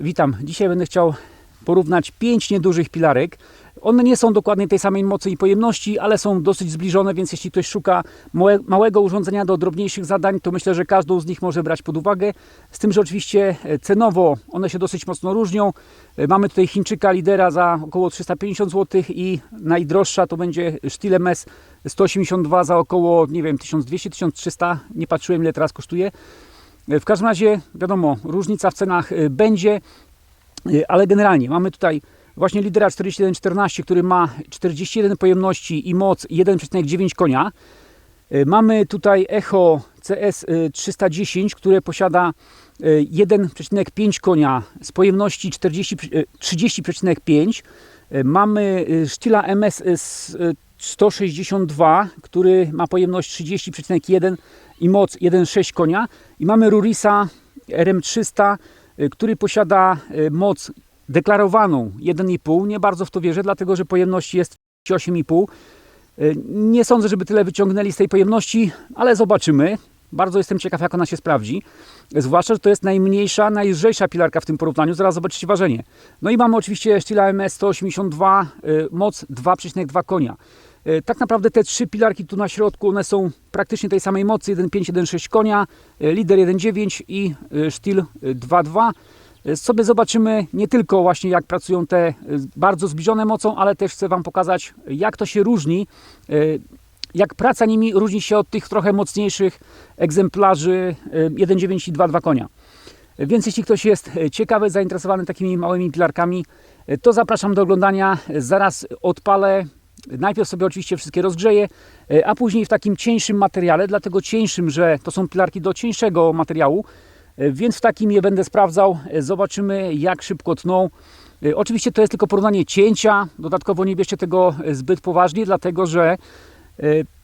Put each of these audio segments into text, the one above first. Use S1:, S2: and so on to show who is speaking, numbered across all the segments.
S1: Witam. Dzisiaj będę chciał porównać pięć niedużych pilarek. One nie są dokładnie tej samej mocy i pojemności, ale są dosyć zbliżone, więc jeśli ktoś szuka małe, małego urządzenia do drobniejszych zadań, to myślę, że każdą z nich może brać pod uwagę. Z tym, że oczywiście e, cenowo one się dosyć mocno różnią. E, Mamy tutaj Chińczyka lidera za około 350 zł i najdroższa to będzie Stihl MS 182 za około, nie wiem, 1200-1300. Nie patrzyłem ile teraz kosztuje. W każdym razie, wiadomo, różnica w cenach y, będzie, y, ale generalnie mamy tutaj właśnie lidera 4114, który ma 41 pojemności i moc 1,9 konia. Y, Mamy tutaj Echo CS 310, które posiada y, 1,5 konia z pojemności 40, y, 30,5. Y, Mamy Stila MS s- y, 162, który ma pojemność 30,1 i moc 1,6 konia. I mamy Rurisa RM300, y, który posiada y, moc deklarowaną 1,5. Nie bardzo w to wierzę, dlatego że pojemność jest 8,5. Y, Nie sądzę, żeby tyle wyciągnęli z tej pojemności, ale zobaczymy. Bardzo jestem ciekaw, jak ona się sprawdzi. Zwłaszcza, że to jest najmniejsza, najlżejsza pilarka w tym porównaniu. Zaraz zobaczycie ważenie. No i mamy oczywiście Stila MS 182, y, moc 2,2 konia. Y, Tak naprawdę te trzy pilarki tu na środku, one są praktycznie tej samej mocy, 1,5, 1,6 konia, y, Lider 1,9 i Stihl y, 2,2. Y, Sobie zobaczymy nie tylko właśnie jak pracują te bardzo zbliżone mocą, ale też chcę Wam pokazać jak to się różni, jak praca nimi różni się od tych trochę mocniejszych egzemplarzy y, 1,9 i 2,2 konia. Więc jeśli ktoś jest e, ciekawy, zainteresowany takimi małymi pilarkami, e, to zapraszam do oglądania. Zaraz odpalę. Najpierw sobie oczywiście wszystkie rozgrzeję, e, a później w takim cieńszym materiale, dlatego cieńszym, że to są pilarki do cieńszego materiału, e, więc w takim je będę sprawdzał. E, Zobaczymy jak szybko tną. Oczywiście to jest tylko porównanie cięcia, dodatkowo nie bierzcie tego zbyt poważnie, dlatego że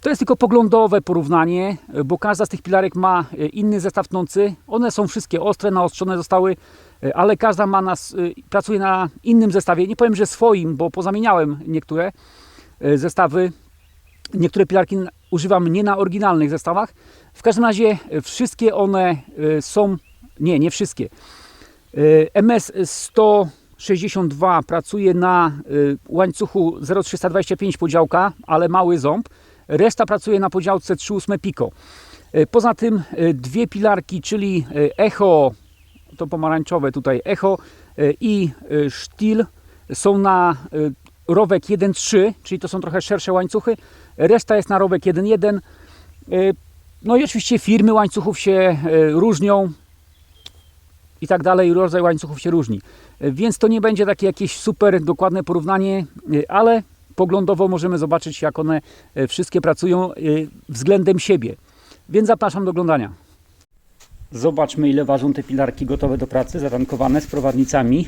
S1: To jest tylko poglądowe porównanie, bo każda z tych pilarek ma inny zestaw tnący. One są wszystkie ostre, naostrzone zostały, ale każda ma nas, pracuje na innym zestawie. Nie powiem, że swoim, bo pozamieniałem niektóre zestawy. Niektóre pilarki używam nie na oryginalnych zestawach. W każdym razie e, wszystkie one e, są, nie, nie wszystkie. E, MS 162 pracuje na łańcuchu 0,325 podziałka, ale mały ząb. Reszta pracuje na podziałce 3,8 Pico. Poza tym dwie pilarki, czyli Echo, to pomarańczowe tutaj Echo i Stihl są na rowek 1,3, czyli to są trochę szersze łańcuchy. Reszta jest na rowek 1,1. Y, No i oczywiście firmy łańcuchów się y, różnią i tak dalej, rodzaj łańcuchów się różni. E, Więc to nie będzie takie jakieś super dokładne porównanie, e, ale poglądowo możemy zobaczyć, jak one e, wszystkie pracują e, względem siebie. Więc zapraszam do oglądania. Zobaczmy, ile ważą te pilarki gotowe do pracy, zatankowane z prowadnicami.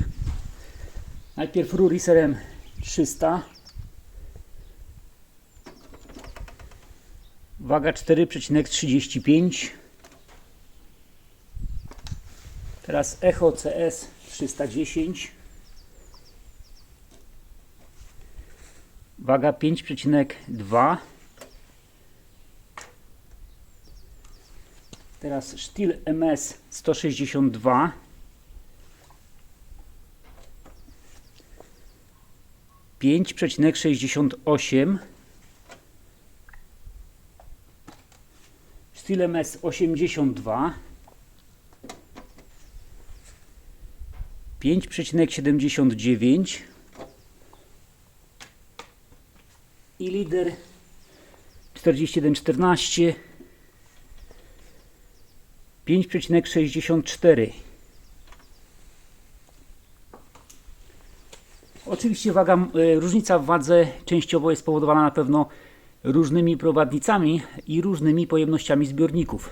S1: Najpierw Ruriserem 300. Waga 4,35 Teraz Echo CS 310. Waga 5,2. Teraz Stihl MS 162. Pięć przecinek sześćdziesiąt osiem. Stihl MS osiemdziesiąt dwa. 5,79 i lider 41,14 5,64 Oczywiście waga, e, różnica w wadze częściowo jest spowodowana na pewno różnymi prowadnicami i różnymi pojemnościami zbiorników.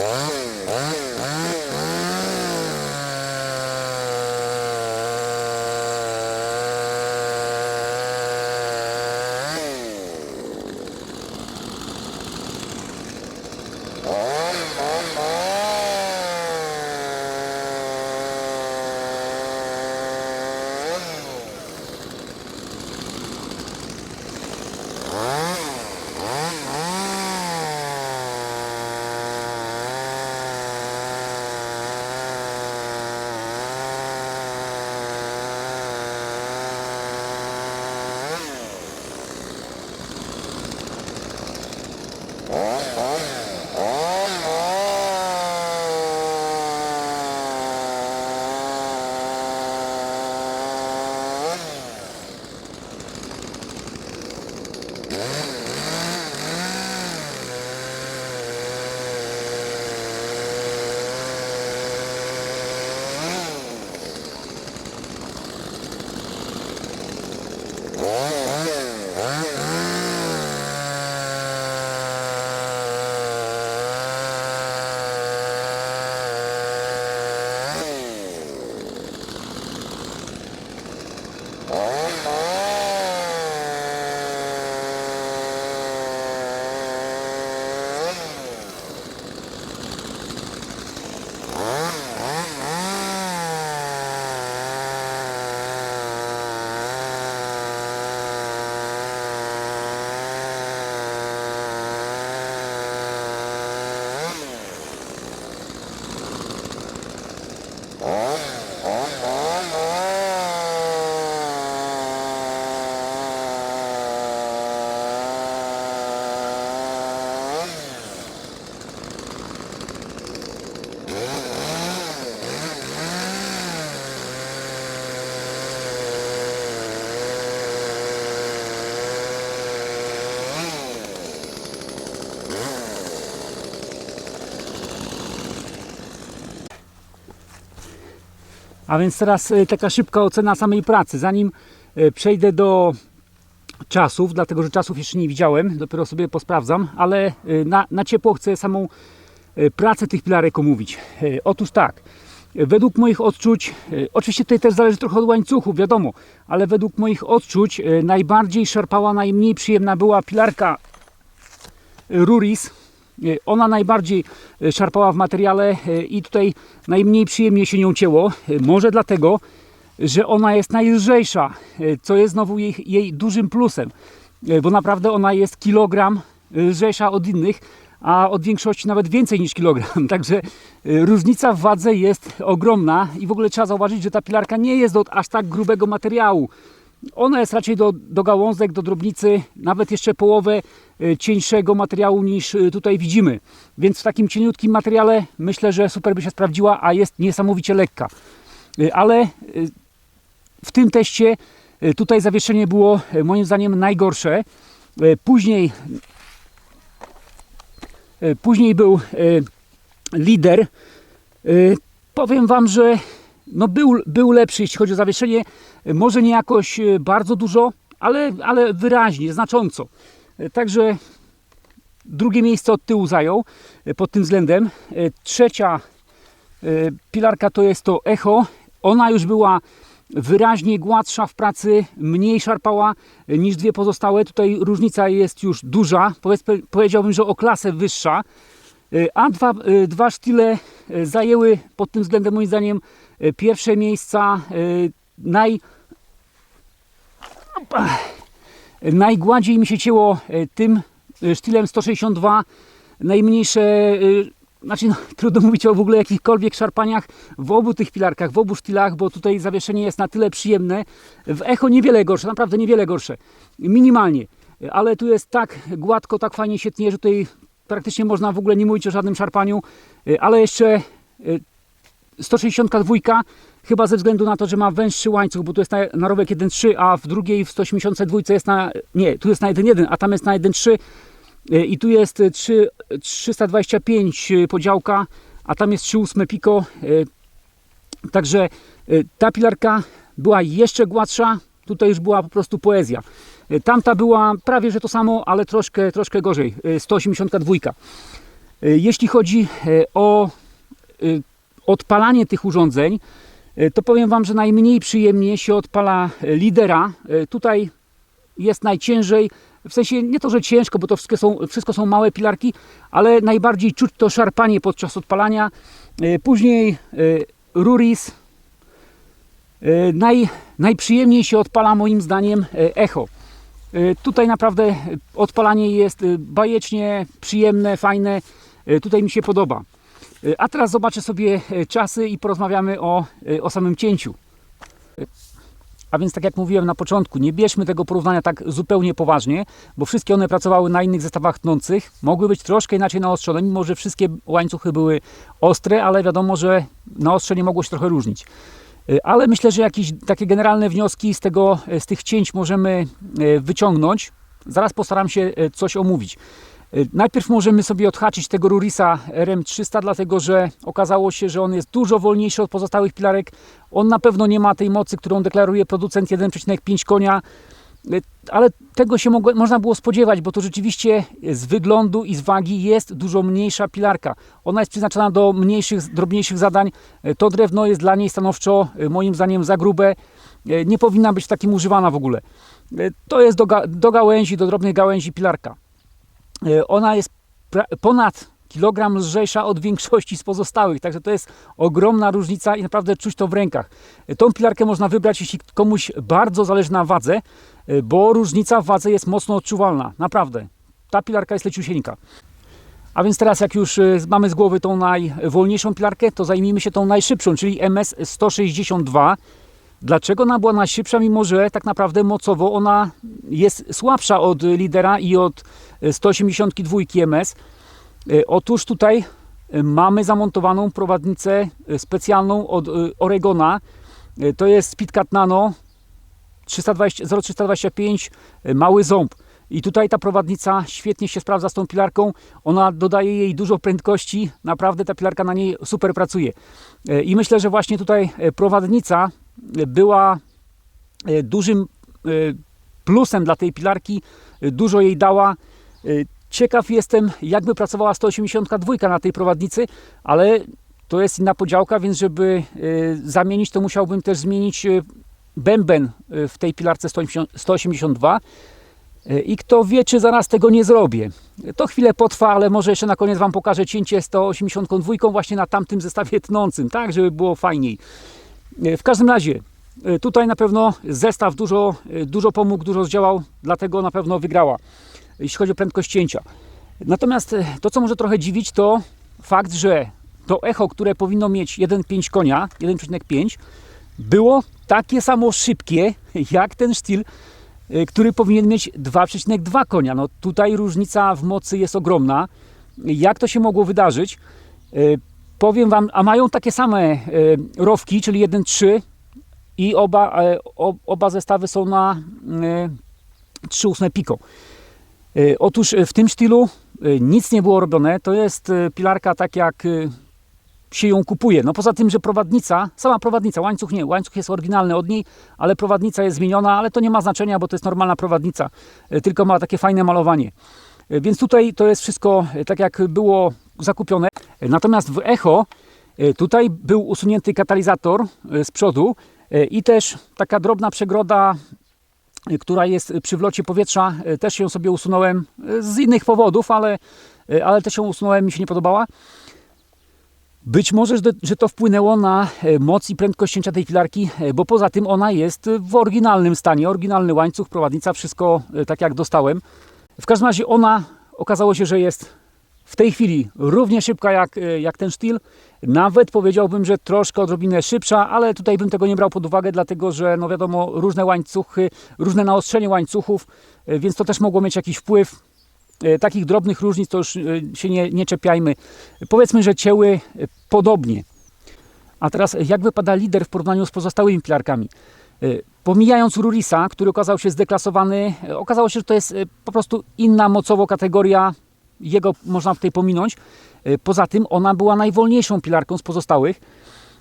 S1: Wow. A więc teraz e, taka szybka ocena samej pracy. Zanim e, przejdę do czasów, dlatego że czasów jeszcze nie widziałem, dopiero sobie posprawdzam, ale e, na, na ciepło chcę samą pracę tych pilarek omówić. Otóż tak, według moich odczuć, oczywiście tutaj też zależy trochę od łańcuchu, wiadomo, ale według moich odczuć najbardziej szarpała, najmniej przyjemna była pilarka Ruris. E, Ona najbardziej e, szarpała w materiale e, i tutaj najmniej przyjemnie się nią cięło. Może dlatego, że ona jest najlżejsza, co jest znowu jej, jej dużym plusem, bo naprawdę ona jest kilogram lżejsza od innych, a od większości nawet więcej niż kilogram. Także różnica w wadze jest ogromna i w ogóle trzeba zauważyć, że ta pilarka nie jest od aż tak grubego materiału. Ona jest raczej do, do gałązek, do drobnicy, nawet jeszcze połowę e, cieńszego materiału niż e, tutaj widzimy. Więc w takim cieniutkim materiale myślę, że super by się sprawdziła, a jest niesamowicie lekka. E, Ale w tym teście tutaj zawieszenie było moim zdaniem najgorsze. Później, później był lider. Powiem Wam, że no był, był lepszy, jeśli chodzi o zawieszenie. Może nie jakoś e, bardzo dużo, ale, ale wyraźnie, znacząco. E, Także drugie miejsce od tyłu zajął e, pod tym względem. Trzecia pilarka to jest to Echo. Ona już była wyraźnie gładsza w pracy, mniej szarpała niż dwie pozostałe. Tutaj różnica jest już duża, Powiedz, powiedziałbym, że o klasę wyższa. A dwa, dwa sztile e, zajęły pod tym względem moim zdaniem pierwsze miejsca. e, Naj, najgładziej mi się cięło e, tym sztylem 162. Najmniejsze, znaczy no, trudno mówić o w ogóle jakichkolwiek szarpaniach w obu tych pilarkach, w obu sztylach, bo tutaj zawieszenie jest na tyle przyjemne. W echo niewiele gorsze, naprawdę niewiele gorsze. Minimalnie. Ale tu jest tak gładko, tak fajnie się tnie, że tutaj praktycznie można w ogóle nie mówić o żadnym szarpaniu. Ale jeszcze 162 chyba ze względu na to, że ma węższy łańcuch, bo tu jest na, na rowek 1.3, a w drugiej w 182 jest na, nie, tu jest na 1.1, a tam jest na 1.3 e, i tu jest e, 3 325 y, podziałka, a tam jest 3,8 piko. Także ta pilarka była jeszcze gładsza, tutaj już była po prostu poezja. Tamta była prawie że to samo, ale troszkę, troszkę gorzej, y, 182. Y, Jeśli chodzi o odpalanie tych urządzeń, y, to powiem Wam, że najmniej przyjemnie się odpala y, lidera. Y, Tutaj jest najciężej, w sensie nie to, że ciężko, bo to wszystko są, wszystko są małe pilarki, ale najbardziej czuć to szarpanie podczas odpalania. Później Ruris. Naj, najprzyjemniej się odpala moim zdaniem echo. Tutaj naprawdę odpalanie jest bajecznie przyjemne, fajne. Tutaj mi się podoba. Y, A teraz zobaczę sobie y, czasy i porozmawiamy o, y, o samym cięciu. A więc tak jak mówiłem na początku, nie bierzmy tego porównania tak zupełnie poważnie, bo wszystkie one pracowały na innych zestawach tnących. Mogły być troszkę inaczej naostrzone, mimo że wszystkie łańcuchy były ostre, ale wiadomo, że naostrzenie mogło się trochę różnić. Ale myślę, że jakieś takie generalne wnioski z, tego, z tych cięć możemy wyciągnąć. Zaraz postaram się coś omówić. Y, Najpierw możemy sobie odhaczyć tego Rurisa RM300, dlatego że okazało się, że on jest dużo wolniejszy od pozostałych pilarek. On na pewno nie ma tej mocy, którą deklaruje producent 1,5 konia, Y, ale tego się mogło, można było spodziewać, bo to rzeczywiście z wyglądu i z wagi jest dużo mniejsza pilarka. Ona jest przeznaczona do mniejszych, drobniejszych zadań. Y, To drewno jest dla niej stanowczo, moim zdaniem, za grube. Nie powinna być takim używana w ogóle. To jest do, ga- do gałęzi, do drobnej gałęzi pilarka. E, Ona jest ponad kilogram lżejsza od większości z pozostałych, także to jest ogromna różnica i naprawdę czuć to w rękach. E, Tą pilarkę można wybrać, jeśli komuś bardzo zależy na wadze, e, bo różnica w wadze jest mocno odczuwalna, naprawdę. Ta pilarka jest leciusieńka. A więc teraz jak już mamy z głowy tą najwolniejszą pilarkę, to zajmijmy się tą najszybszą, czyli MS 162. Dlaczego ona była najszybsza, mimo że tak naprawdę mocowo ona jest słabsza od lidera i od 182 MS? E, Otóż tutaj e, mamy zamontowaną prowadnicę e, specjalną od e, Oregona. E, To jest Speedcat Nano 320, 0325 e, mały ząb. I tutaj ta prowadnica świetnie się sprawdza z tą pilarką. Ona dodaje jej dużo prędkości. Naprawdę ta pilarka na niej super pracuje. E, I myślę, że właśnie tutaj e, prowadnica e, była e, dużym e, plusem dla tej pilarki. E, Dużo jej dała. Ciekaw jestem, jakby pracowała 182 na tej prowadnicy, ale to jest inna podziałka, więc żeby zamienić, to musiałbym też zmienić bęben w tej pilarce 180 182. E, I kto wie, czy zaraz tego nie zrobię. To chwilę potrwa, ale może jeszcze na koniec Wam pokażę cięcie 182 właśnie na tamtym zestawie tnącym, tak, żeby było fajniej. E, W każdym razie, e, tutaj na pewno zestaw dużo, e, dużo pomógł, dużo zdziałał, dlatego na pewno wygrała, jeśli chodzi o prędkość cięcia. Natomiast to, co może trochę dziwić, to fakt, że to echo, które powinno mieć 1,5 konia, 1,5, było takie samo szybkie, jak ten sztyl, y, który powinien mieć 2,2 konia. No tutaj różnica w mocy jest ogromna. Jak to się mogło wydarzyć? Powiem Wam, a mają takie same y, rowki, czyli 1,3 i oba, e, oba zestawy są na y, 3,8 piko. Y, Otóż w tym stylu nic nie było robione. To jest pilarka tak jak się ją kupuje. No poza tym, że prowadnica, sama prowadnica, łańcuch nie, łańcuch jest oryginalny od niej, ale prowadnica jest zmieniona, ale to nie ma znaczenia, bo to jest normalna prowadnica, tylko ma takie fajne malowanie. Więc tutaj to jest wszystko tak jak było zakupione. Natomiast w Echo y, tutaj był usunięty katalizator y, z przodu y, i też taka drobna przegroda która jest przy wlocie powietrza, też ją sobie usunąłem z innych powodów, ale, ale też ją usunąłem, mi się nie podobała. Być może, że- to wpłynęło na e, moc i prędkość cięcia tej filarki, e, bo poza tym ona jest w oryginalnym stanie. Oryginalny łańcuch, prowadnica, wszystko e, tak jak dostałem. W każdym razie ona okazało się, że jest w tej chwili równie szybka jak, e, jak ten sztyl. Nawet powiedziałbym, że troszkę odrobinę szybsza, ale tutaj bym tego nie brał pod uwagę, dlatego że no wiadomo, różne łańcuchy, różne naostrzenie łańcuchów, e, więc to też mogło mieć jakiś wpływ. E, Takich drobnych różnic to już się nie, nie czepiajmy. Powiedzmy, że cięły podobnie. A teraz jak wypada lider w porównaniu z pozostałymi pilarkami? Pomijając Rurisa, który okazał się zdeklasowany, okazało się, że to jest po prostu inna mocowo kategoria jego można tutaj pominąć. E, Poza tym ona była najwolniejszą pilarką z pozostałych,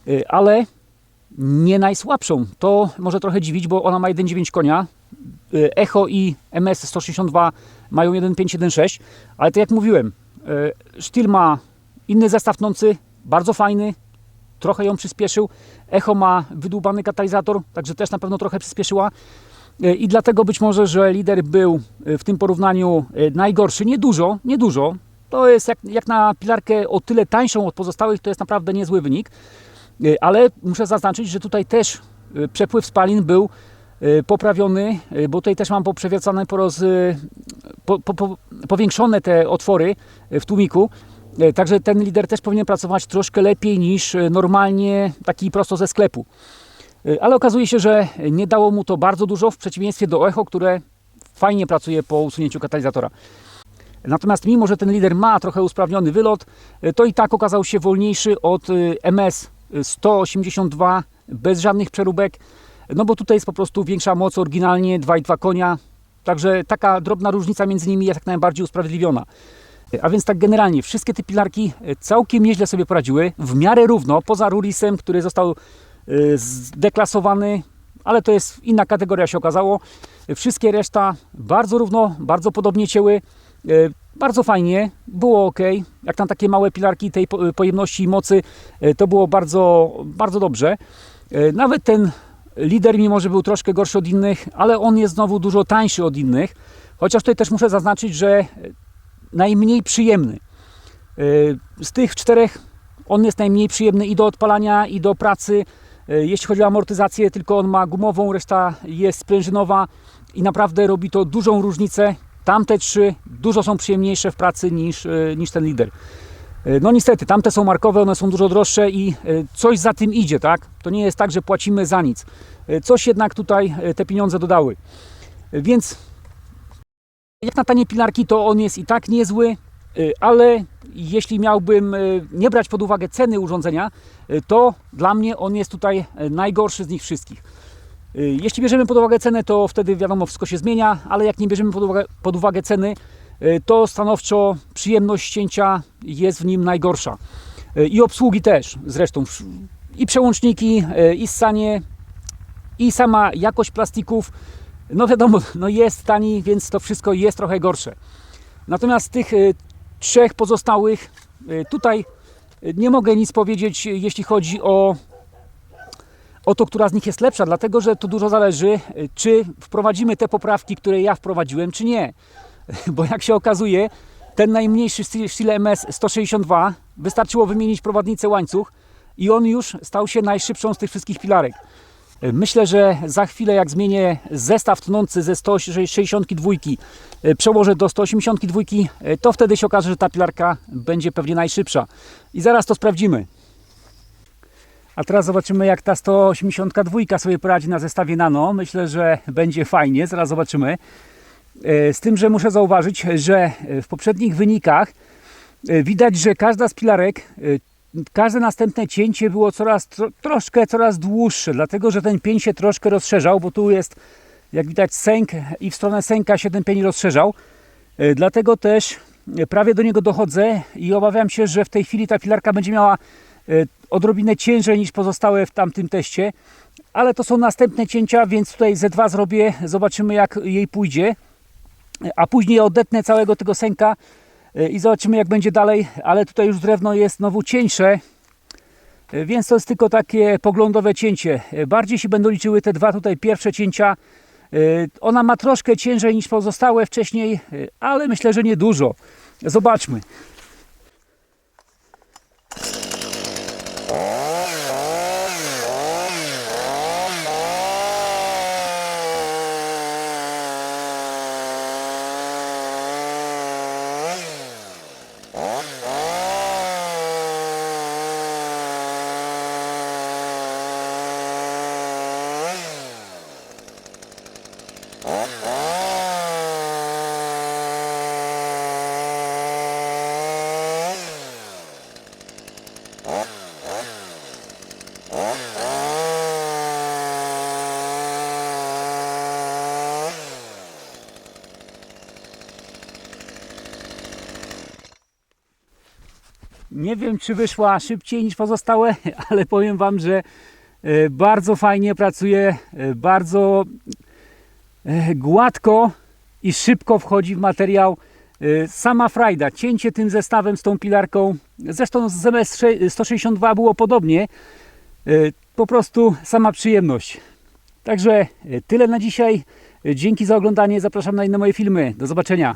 S1: e, ale nie najsłabszą. To może trochę dziwić, bo ona ma 1,9 konia. E, Echo i MS 162 mają 1,5, 1,6, ale tak jak mówiłem, Stihl ma inny zestaw nący, bardzo fajny, trochę ją przyspieszył. Echo ma wydłubany katalizator, także też na pewno trochę przyspieszyła. E, I dlatego być może, że lider był e, w tym porównaniu e, najgorszy. Nie dużo, nie dużo. To jest jak, jak na pilarkę o tyle tańszą od pozostałych, to jest naprawdę niezły wynik. Ale muszę zaznaczyć, że tutaj też przepływ spalin był poprawiony, bo tutaj też mam poprzewiercane, poroz, po, po, po, powiększone te otwory w tłumiku. Także ten lider też powinien pracować troszkę lepiej niż normalnie taki prosto ze sklepu. E, Ale okazuje się, że nie dało mu to bardzo dużo w przeciwieństwie do Echo, które fajnie pracuje po usunięciu katalizatora. Natomiast mimo, że ten lider ma trochę usprawniony wylot, e, to i tak okazał się wolniejszy od e, MS 182 bez żadnych przeróbek, no bo tutaj jest po prostu większa moc oryginalnie 2,2 konia, także taka drobna różnica między nimi jest jak najbardziej usprawiedliwiona. A więc tak generalnie wszystkie te pilarki całkiem nieźle sobie poradziły, w miarę równo, poza Rurisem, który został zdeklasowany, ale to jest inna kategoria się okazało. Wszystkie reszta bardzo równo, bardzo podobnie cięły, e, bardzo fajnie, było ok. Jak na takie małe pilarki tej po- pojemności i mocy, to było bardzo, bardzo dobrze. Nawet ten lider, mimo że był troszkę gorszy od innych, ale on jest znowu dużo tańszy od innych. Chociaż tutaj też muszę zaznaczyć, że najmniej przyjemny. Z tych czterech on jest najmniej przyjemny i do odpalania, i do pracy. Yy, Jeśli chodzi o amortyzację, tylko on ma gumową, reszta jest sprężynowa i naprawdę robi to dużą różnicę. Tamte trzy dużo są przyjemniejsze w pracy niż, yy, niż ten lider. Yy, No niestety, tamte są markowe, one są dużo droższe i coś za tym idzie, tak? To nie jest tak, że płacimy za nic. Coś jednak tutaj te pieniądze dodały. Więc jak na tanie pilarki, to on jest i tak niezły, ale jeśli miałbym y, nie brać pod uwagę ceny urządzenia, y, to dla mnie on jest tutaj y, najgorszy z nich wszystkich. Y, Jeśli bierzemy pod uwagę cenę, to wtedy wiadomo, wszystko się zmienia, ale jak nie bierzemy pod uwagę, pod uwagę ceny, y, to stanowczo przyjemność cięcia jest w nim najgorsza. Y, I obsługi też zresztą. I przełączniki, y, i ssanie, i sama jakość plastików, no wiadomo, no jest tani, więc to wszystko jest trochę gorsze. Natomiast tych y, trzech pozostałych, y, tutaj y, nie mogę nic powiedzieć, y, jeśli chodzi o, o to, która z nich jest lepsza, dlatego że tu dużo zależy, czy wprowadzimy te poprawki, które ja wprowadziłem, czy nie. Bo jak się okazuje, ten najmniejszy Steel MS 162 wystarczyło wymienić prowadnicę łańcuch i on już stał się najszybszą z tych wszystkich pilarek. Myślę, że za chwilę jak zmienię zestaw tnący ze 162 e, przełożę do 182, e, to wtedy się okaże, że ta pilarka będzie pewnie najszybsza. I zaraz to sprawdzimy. A teraz zobaczymy jak ta 182 sobie poradzi na zestawie Nano. Myślę, że będzie fajnie, zaraz zobaczymy. E, Z tym, że muszę zauważyć, że w poprzednich wynikach widać, że każda z pilarek każde następne cięcie było coraz tro, troszkę coraz dłuższe, dlatego że ten pień się troszkę rozszerzał, bo tu jest jak widać sęk i w stronę sęka się ten pień rozszerzał. E, Dlatego też e, prawie do niego dochodzę i obawiam się, że w tej chwili ta filarka będzie miała e, odrobinę ciężej niż pozostałe w tamtym teście. Ale to są następne cięcia, więc tutaj Z2 zrobię, zobaczymy jak jej pójdzie. A później odetnę całego tego sęka i zobaczymy jak będzie dalej, ale tutaj już drewno jest znowu cieńsze, e, więc to jest tylko takie poglądowe cięcie. E, Bardziej się będą liczyły te dwa tutaj pierwsze cięcia. E, Ona ma troszkę ciężej niż pozostałe wcześniej, e, ale myślę, że nie dużo. Zobaczmy. Nie wiem, czy wyszła szybciej niż pozostałe, ale powiem Wam, że e, bardzo fajnie pracuje, e, bardzo e, gładko i szybko wchodzi w materiał. Sama frajda, cięcie tym zestawem z tą pilarką, zresztą z MS162 było podobnie, po prostu sama przyjemność. Także e, tyle na dzisiaj. E, Dzięki za oglądanie, zapraszam na inne moje filmy. Do zobaczenia.